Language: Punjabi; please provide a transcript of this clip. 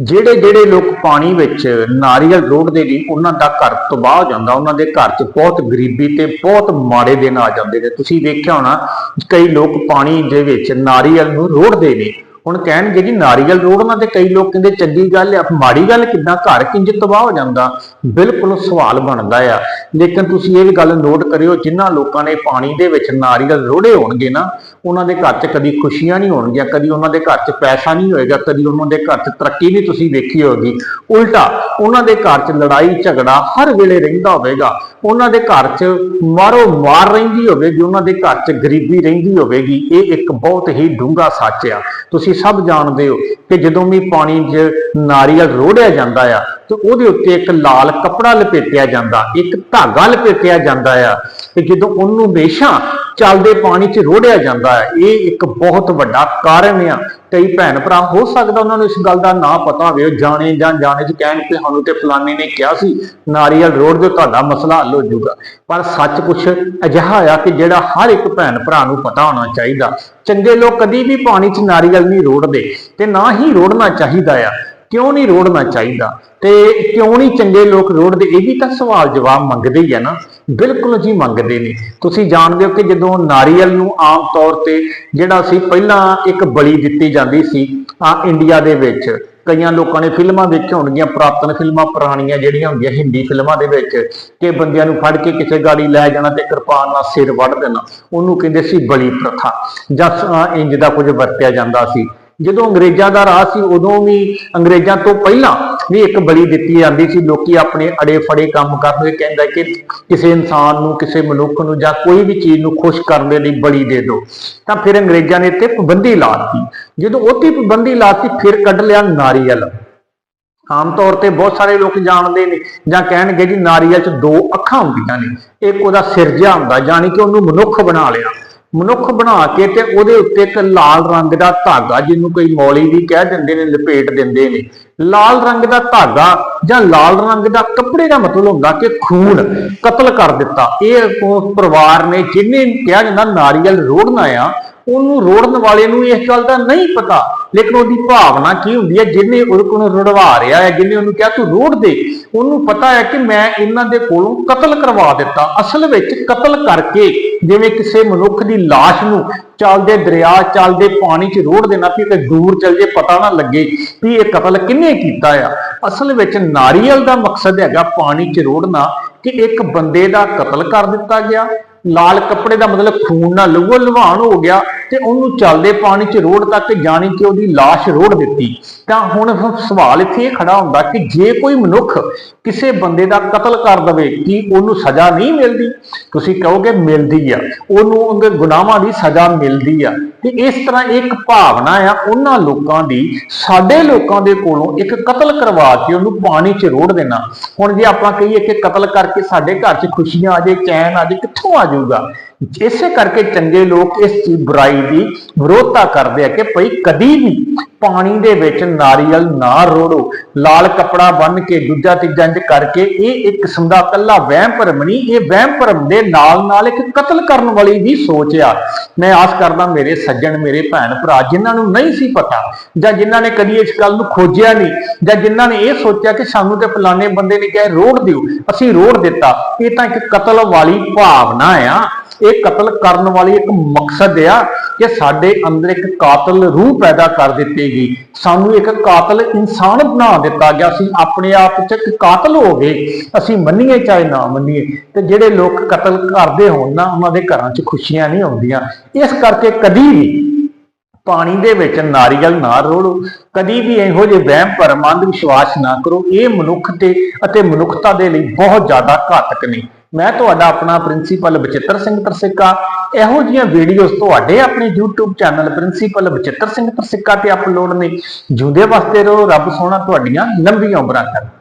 ਜਿਹੜੇ ਜਿਹੜੇ ਲੋਕ ਪਾਣੀ ਵਿੱਚ ਨਾਰੀਅਲ ਰੋੜਦੇ ਨੇ, ਉਹਨਾਂ ਦਾ ਘਰ ਤਬਾਹ ਹੋ ਜਾਂਦਾ, ਉਹਨਾਂ ਦੇ ਘਰ 'ਚ ਬਹੁਤ ਗਰੀਬੀ ਤੇ ਬਹੁਤ ਮਾੜੇ ਦਿਨ ਆ ਜਾਂਦੇ ਨੇ। ਤੁਸੀਂ ਵੇਖਿਆ ਹੋਣਾ, ਕਈ ਲੋਕ ਪਾਣੀ ਦੇ ਵਿੱਚ ਨਾਰੀਅਲ ਨੂੰ ਰੋੜਦੇ ਨੇ। ਹੁਣ ਕਹਿਣਗੇ ਜੀ, ਨਾਰੀਅਲ ਰੋੜਨਾ ਤੇ ਕਈ ਲੋਕ ਕਹਿੰਦੇ ਚੰਗੀ ਗੱਲ ਆ, ਮਾੜੀ ਗੱਲ ਕਿੱਦਾਂ ਘਰ ਕਿੰਜ ਤਬਾਹ ਹੋ ਜਾਂਦਾ? ਬਿਲਕੁਲ ਸਵਾਲ ਬਣਦਾ ਆ। ਲੇਕਿਨ ਤੁਸੀਂ ਇਹ ਗੱਲ ਨੋਟ ਕਰਿਓ ਜਿਨ੍ਹਾਂ ਲੋਕਾਂ ਨੇ ਪਾਣੀ ਦੇ ਵਿੱਚ ਨਾਰੀਅਲ ਰੋੜੇ ਹੋਣਗੇ ਨਾ, ਉਹਨਾਂ ਦੇ ਘਰ 'ਚ ਕਦੀ ਖੁਸ਼ੀਆਂ ਨਹੀਂ ਹੋਣਗੀਆਂ, ਕਦੀ ਉਹਨਾਂ ਦੇ ਘਰ 'ਚ ਪੈਸਾ ਨਹੀਂ ਹੋਏਗਾ, ਕਦੀ ਉਹਨਾਂ ਦੇ ਘਰ 'ਚ ਤਰੱਕੀ ਨਹੀਂ ਤੁਸੀਂ ਵੇਖੀ ਹੋਗੀ ਉਲਟਾ, ਉਹਨਾਂ ਦੇ ਘਰ 'ਚ ਲੜਾਈ ਝਗੜਾ ਹਰ ਵੇਲੇ ਰਹਿੰਦਾ ਹੋਵੇਗਾ। ਉਹਨਾਂ ਦੇ ਘਰ 'ਚ ਮਾਰੋ ਮਾਰ ਰਹਿੰਦੀ ਹੋਵੇਗੀ ਉਹਨਾਂ ਦੇ ਘਰ 'ਚ ਗਰੀਬੀ ਰਹਿੰਦੀ ਹੋਵੇਗੀ, ਇਹ ਇੱਕ ਬਹੁਤ ਹੀ ਡੂੰਘਾ ਸੱਚ ਆ। ਤੁਸੀਂ ਸਭ ਜਾਣਦੇ ਹੋ ਕਿ ਜਦੋਂ ਵੀ ਪਾਣੀ 'ਚ ਨਾਰੀਅਲ ਰੋੜਿਆ ਜਾਂਦਾ ਆ ਤੇ ਉਹਦੇ ਉੱਤੇ ਇੱਕ ਲਾਲ ਕੱਪੜਾ ਲਪੇਟਿਆ ਜਾਂਦਾ, ਇੱਕ ਧਾਗਾ ਲਪੇਟਿਆ ਜਾਂਦਾ ਆ, ਤੇ ਜਦੋਂ ਉਹਨੂੰ ਹਮੇਸ਼ਾ ਚੱਲਦੇ ਪਾਣੀ 'ਚ ਰੋੜਿਆ ਜਾਂਦਾ ਹੈ ਇਹ ਇੱਕ ਬਹੁਤ ਵੱਡਾ ਕਾਰਨ ਆ। ਕਈ ਭੈਣ ਭਰਾ ਹੋ ਸਕਦਾ ਉਹਨਾਂ ਨੂੰ ਇਸ ਗੱਲ ਦਾ ਨਾ ਪਤਾ ਹੋਵੇ, ਉਹ ਜਾਣੇ ਜਾਂ ਜਾਣੇ ਚ ਕਹਿਣ ਕਿ ਸਾਨੂੰ ਤੇ ਫਲਾਣੇ ਨੇ ਕਿਹਾ ਸੀ, ਨਾਰੀਅਲ ਰੋੜ ਦਿਓ ਤੁਹਾਡਾ ਮਸਲਾ ਹੱਲ ਹੋ ਜਾਊਗਾ। ਪਰ ਸੱਚ ਕੁਛ ਅਜਿਹਾ ਆ ਕਿ ਜਿਹੜਾ ਹਰ ਇੱਕ ਭੈਣ ਭਰਾ ਨੂੰ ਪਤਾ ਹੋਣਾ ਚਾਹੀਦਾ। ਚੰਗੇ ਲੋਕ ਕਦੀ ਵੀ ਪਾਣੀ 'ਚ ਨਾਰੀਅਲ ਨਹੀਂ ਰੋੜਦੇ, ਤੇ ਨਾ ਹੀ ਰੋੜਨਾ ਚਾਹੀਦਾ ਆ। ਕਿਉਂ ਨਹੀਂ ਰੋੜਨਾ ਚਾਹੀਦਾ? ਤੇ ਕਿਉਂ ਨਹੀਂ ਚੰਗੇ ਲੋਕ ਰੋੜਦੇ? ਇਹ ਵੀ ਤਾਂ ਸਵਾਲ ਜਵਾਬ ਮੰਗਦੇ ਹੀ ਆ ਨਾ। ਬਿਲਕੁਲ ਜੀ ਮੰਗਦੇ ਨੇ। ਤੁਸੀਂ ਜਾਣਦੇ ਹੋ ਕਿ ਜਦੋਂ ਨਾਰੀਅਲ ਨੂੰ ਆਮ ਤੌਰ ਤੇ ਜਿਹੜਾ ਸੀ, ਪਹਿਲਾਂ ਇੱਕ ਬਲੀ ਦਿੱਤੀ ਜਾਂਦੀ ਸੀ, ਆ ਇੰਡੀਆ ਦੇ ਵਿੱਚ, ਕਈਆਂ ਲੋਕਾਂ ਨੇ ਫਿਲਮਾਂ ਵੇਖੀਆਂ ਹੋਣਗੀਆਂ, ਪੁਰਾਤਨ ਫਿਲਮਾਂ, ਪੁਰਾਣੀਆਂ ਜਿਹੜੀਆਂ ਹੁੰਦੀਆਂ ਹਿੰਦੀ ਫਿਲਮਾਂ ਦੇ ਵਿੱਚ, ਕਿ ਬੰਦਿਆਂ ਨੂੰ ਫੜ ਕੇ ਕਿਸੇ ਗਾੜੀ ਲੈ ਜਾਣਾ ਤੇ ਕਿਰਪਾਨ ਨਾਲ ਸਿਰ ਵੱਢ ਦੇਣਾ। ਉਹਨੂੰ ਕਹਿੰਦੇ ਸੀ ਬਲੀ ਪ੍ਰਥਾ। ਜਾਂ ਅਹ ਇੰਜ ਦਾ ਕੁਝ ਵਰਤਿਆ ਜਾਂਦਾ ਸੀ। ਜਦੋਂ ਅੰਗਰੇਜ਼ਾਂ ਦਾ ਰਾਜ ਸੀ, ਉਦੋਂ ਵੀ ਅੰਗਰੇਜ਼ਾਂ ਤੋਂ ਪਹਿਲਾਂ ਵੀ ਇੱਕ ਬਲੀ ਦਿੱਤੀ ਜਾਂਦੀ ਸੀ। ਲੋਕੀ ਆਪਣੇ ਅੜੇ ਫੜੇ ਕੰਮ ਕਰਦੇ ਕਹਿੰਦਾ ਕਿ ਕਿਸੇ ਇਨਸਾਨ ਨੂੰ, ਕਿਸੇ ਮਨੁੱਖ ਨੂੰ ਜਾਂ ਕੋਈ ਵੀ ਚੀਜ਼ ਨੂੰ ਖੁਸ਼ ਕਰਨ ਦੇ ਲਈ ਬਲੀ ਦੇ ਦਿਓ। ਤਾਂ ਫਿਰ ਅੰਗਰੇਜ਼ਾਂ ਨੇ ਇੱਥੇ ਪਾਬੰਦੀ ਲਾਤੀ ਜਦੋਂ ਉਹ ਪਾਬੰਦੀ ਲਾਤੀ ਫਿਰ ਕੱਢ ਲਿਆ ਨਾਰੀਅਲ। ਆਮ ਤੌਰ ਤੇ ਬਹੁਤ ਸਾਰੇ ਲੋਕ ਜਾਣਦੇ ਨੇ ਜਾਂ ਕਹਿਣਗੇ ਜੀ, ਨਾਰੀਅਲ 'ਚ ਦੋ ਅੱਖਾਂ ਹੁੰਦੀਆਂ ਨੇ। ਇੱਕ ਉਹਦਾ ਸਿਰਜਿਆ ਹੁੰਦਾ ਯਾਨੀ ਕਿ ਉਹਨੂੰ ਮਨੁੱਖ ਬਣਾ ਲਿਆ। ਮਨੁੱਖ ਬਣਾ ਕੇ ਤੇ ਉਹਦੇ ਉੱਤੇ ਇੱਕ ਲਾਲ ਰੰਗ ਦਾ ਧਾਗਾ, ਜਿਹਨੂੰ ਕੋਈ ਮੌਲੀ ਵੀ ਕਹਿ ਦਿੰਦੇ ਨੇ, ਲਪੇਟ ਦਿੰਦੇ ਨੇ। ਲਾਲ ਰੰਗ ਦਾ ਧਾਗਾ ਜਾਂ ਲਾਲ ਰੰਗ ਦਾ ਕੱਪੜੇ ਦਾ ਮਤਲਬ ਹੁੰਦਾ ਕਿ ਖੂਨ ਕਤਲ ਕਰ ਦਿੱਤਾ। ਇਹ ਉਸ ਪਰਿਵਾਰ ਨੇ, ਜਿਹਨੇ ਕਿਹਾ ਜਾਂਦਾ, ਨਾਰੀਅਲ ਰੋੜਨਾ ਆ ਉਹਨੂੰ ਰੋੜਨ ਵਾਲੇ ਨੂੰ ਇਸ ਗੱਲ ਦਾ ਨਹੀਂ ਪਤਾ। ਲੇਕਿਨ ਉਹਦੀ ਭਾਵਨਾ ਕੀ ਹੁੰਦੀ ਹੈ? ਜਿਹਨੇ ਉਹਦੇ ਕੋਲ ਰੜਵਾ ਰਿਹਾ ਹੈ, ਜਿਹਨੇ ਉਹਨੂੰ ਕਿਹਾ, ਤੂੰ ਰੋੜ ਦੇ। ਉਹਨੂੰ ਪਤਾ ਹੈ ਕਿ ਮੈਂ ਇਹਨਾਂ ਦੇ ਕੋਲੋਂ ਕਤਲ ਕਰਵਾ ਦਿੱਤਾ। ਅਸਲ ਵਿੱਚ ਕਤਲ ਕਰਕੇ ਜਿਵੇਂ ਕਿਸੇ ਮਨੁੱਖ ਦੀ ਲਾਸ਼ ਨੂੰ ਚੱਲਦੇ ਦਰਿਆ, ਚੱਲਦੇ ਪਾਣੀ 'ਚ ਰੋੜ ਦੇਣਾ ਵੀ ਕਿ ਦੂਰ ਚੱਲ ਜੇ ਪਤਾ ਨਾ ਲੱਗੇ ਵੀ ਇਹ ਕਤਲ ਕਿੰਨੇ ਕੀਤਾ ਆ। ਅਸਲ ਵਿੱਚ ਨਾਰੀਅਲ ਦਾ ਮਕਸਦ ਹੈਗਾ ਪਾਣੀ 'ਚ ਰੋੜਨਾ। ਕਿ ਇੱਕ ਬੰਦੇ ਦਾ ਕਤਲ ਕਰ ਦਿੱਤਾ ਗਿਆ, ਲਾਲ ਕੱਪੜੇ ਦਾ ਮਤਲਬ ਖੂਨ ਨਾਲ ਲਹੂ ਲੁਹਾਨ ਹੋ ਗਿਆ ਤੇ ਉਹਨੂੰ ਚੱਲਦੇ ਪਾਣੀ 'ਚ ਰੋੜ ਤੱਕ ਜਾਣੀ ਕਿ ਉਹਦੀ ਲਾਸ਼ ਰੋੜ ਦਿੱਤੀ। ਤਾਂ ਹੁਣ ਸਵਾਲ ਇੱਥੇ ਇਹ ਖੜਾ ਹੁੰਦਾ ਕਿ ਜੇ ਕੋਈ ਮਨੁੱਖ ਕਿਸੇ ਬੰਦੇ ਦਾ ਕਤਲ ਕਰ ਦਵੇ, ਕੀ ਉਹਨੂੰ ਸਜ਼ਾ ਨਹੀਂ ਮਿਲਦੀ? ਤੁਸੀਂ ਕਹੋਗੇ ਮਿਲਦੀ ਆ। ਉਹਨੂੰ ਉਹਦੇ ਗੁਨਾਹਾਂ ਦੀ ਸਜ਼ਾ ਮਿਲਦੀ ਆ ਤੇ ਇਸ ਤਰ੍ਹਾਂ ਇੱਕ ਭਾਵਨਾ ਆ ਉਹਨਾਂ ਲੋਕਾਂ ਦੀ, ਸਾਡੇ ਲੋਕਾਂ ਦੇ ਕੋਲੋਂ ਇੱਕ ਕਤਲ ਕਰਵਾ ਕੇ ਉਹਨੂੰ ਪਾਣੀ 'ਚ ਰੋੜ ਦੇਣਾ। ਹੁਣ ਜੇ ਆਪਾਂ ਕਹੀਏ ਕਿ ਕਤਲ ਕਰਕੇ ਸਾਡੇ ਘਰ 'ਚ ਖੁਸ਼ੀਆਂ ਆ ਜੇ ਚੈਨ ਆ ਜੇ ਕਿੱਥੋਂ ਆ ਜਾਊਗਾ? ਇਸੇ ਕਰਕੇ ਚੰਗੇ ਲੋਕ ਇਸ ਚੀਜ਼ ਬੁਰਾਈ ਦੀ ਵਿਰੋਧਤਾ ਕਰਦੇ ਆ ਕਿ ਭਈ ਕਦੀ ਵੀ ਪਾਣੀ ਦੇ ਵਿੱਚ ਨਾਰੀਅਲ ਨਾ ਰੋੜੋ। ਲਾਲ ਕੱਪੜਾ ਬੰਨ ਕੇ ਦੂਜਾ ਤੀਜਾ ਇੰਜ ਕਰਕੇ ਇਹ ਇੱਕ ਕਿਸਮ ਦਾ ਕੱਲਾ ਵਹਿਮ ਭਰਮ ਨਹੀਂ, ਇਹ ਵਹਿਮ ਭਰਮ ਦੇ ਨਾਲ ਨਾਲ ਇੱਕ ਕਤਲ ਕਰਨ ਵਾਲੀ ਵੀ ਸੋਚ ਆ। ਮੈਂ ਆਸ ਕਰਦਾ ਮੇਰੇ ਸੱਜਣ, ਮੇਰੇ ਭੈਣ ਭਰਾ ਜਿਨ੍ਹਾਂ ਨੂੰ ਨਹੀਂ ਸੀ ਪਤਾ ਜਾਂ ਜਿਨ੍ਹਾਂ ਨੇ ਕਦੀ ਇਸ ਗੱਲ ਨੂੰ ਖੋਜਿਆ ਨਹੀਂ ਜਾਂ ਜਿਨ੍ਹਾਂ ਨੇ ਇਹ ਸੋਚਿਆ ਕਿ ਸਾਨੂੰ ਤੇ ਫਲਾਣੇ ਬੰਦੇ ਨੇ ਕਿਹਾ ਰੋੜ ਦਿਓ, ਅਸੀਂ ਰੋੜ ਦਿੱਤਾ, ਇਹ ਤਾਂ ਇੱਕ ਕਤਲ ਵਾਲੀ ਭਾਵਨਾ ਆ। ਇਹ ਕਤਲ ਕਰਨ ਵਾਲੀ ਇੱਕ ਮਕਸਦ ਆ। ਕਿ ਸਾਡੇ ਅੰਦਰ ਇੱਕ ਕਾਤਲ ਰੂਹ ਪੈਦਾ ਕਰ ਦਿੱਤੀ ਗਈ। ਸਾਨੂੰ ਇੱਕ ਕਾਤਲ ਇਨਸਾਨ ਬਣਾ ਦਿੱਤਾ ਗਿਆ। ਸੀ ਆਪਣੇ ਆਪ ਚ ਇੱਕ ਕਾਤਲ ਹੋ ਗਏ। ਅਸੀਂ ਮੰਨੀਏ ਚਾਹੇ ਨਾ ਮੰਨੀਏ। ਤੇ ਜਿਹੜੇ ਲੋਕ ਕਤਲ ਕਰਦੇ ਹੋਣ ਨਾ, ਉਹਨਾਂ ਦੇ ਘਰਾਂ 'ਚ ਖੁਸ਼ੀਆਂ ਨਹੀਂ ਆਉਂਦੀਆਂ। ਇਸ ਕਰਕੇ ਕਦੀ ਵੀ ਪਾਣੀ ਦੇ ਵਿੱਚ ਨਾਰੀਅਲ ਨਾ ਰੋੜੋ। ਕਦੀ ਵੀ ਇਹੋ ਜਿਹੇ ਵਹਿਮ, ਭਰਮ ਅੰਧ ਵਿਸ਼ਵਾਸ ਨਾ ਕਰੋ। ਇਹ ਮਨੁੱਖ ਤੇ ਅਤੇ ਮਨੁੱਖਤਾ ਦੇ ਲਈ ਬਹੁਤ ਜ਼ਿਆਦਾ ਘਾਤਕ ਨੇ। ਮੈਂ ਤੁਹਾਡਾ ਆਪਣਾ ਪ੍ਰਿੰਸੀਪਲ ਬਚਿੱਤਰ ਸਿੰਘ ਤਰਸਿੱਕਾ। ਇਹੋ ਜਿਹੀਆਂ ਵੀਡੀਓਜ਼ ਤੁਹਾਡੇ ਆਪਣੇ YouTube channel principal Bachittar Singh Tarsikka ਤੇ ਅਪਲੋਡ ਨੇ। ਜੁਦੇ ਵਸਦੇ ਰਹੋ, ਰੱਬ ਸੋਹਣਾ ਤੁਹਾਡੀਆਂ ਲੰਬੀਆਂ ਉਮਰਾਂ ਕਰੇ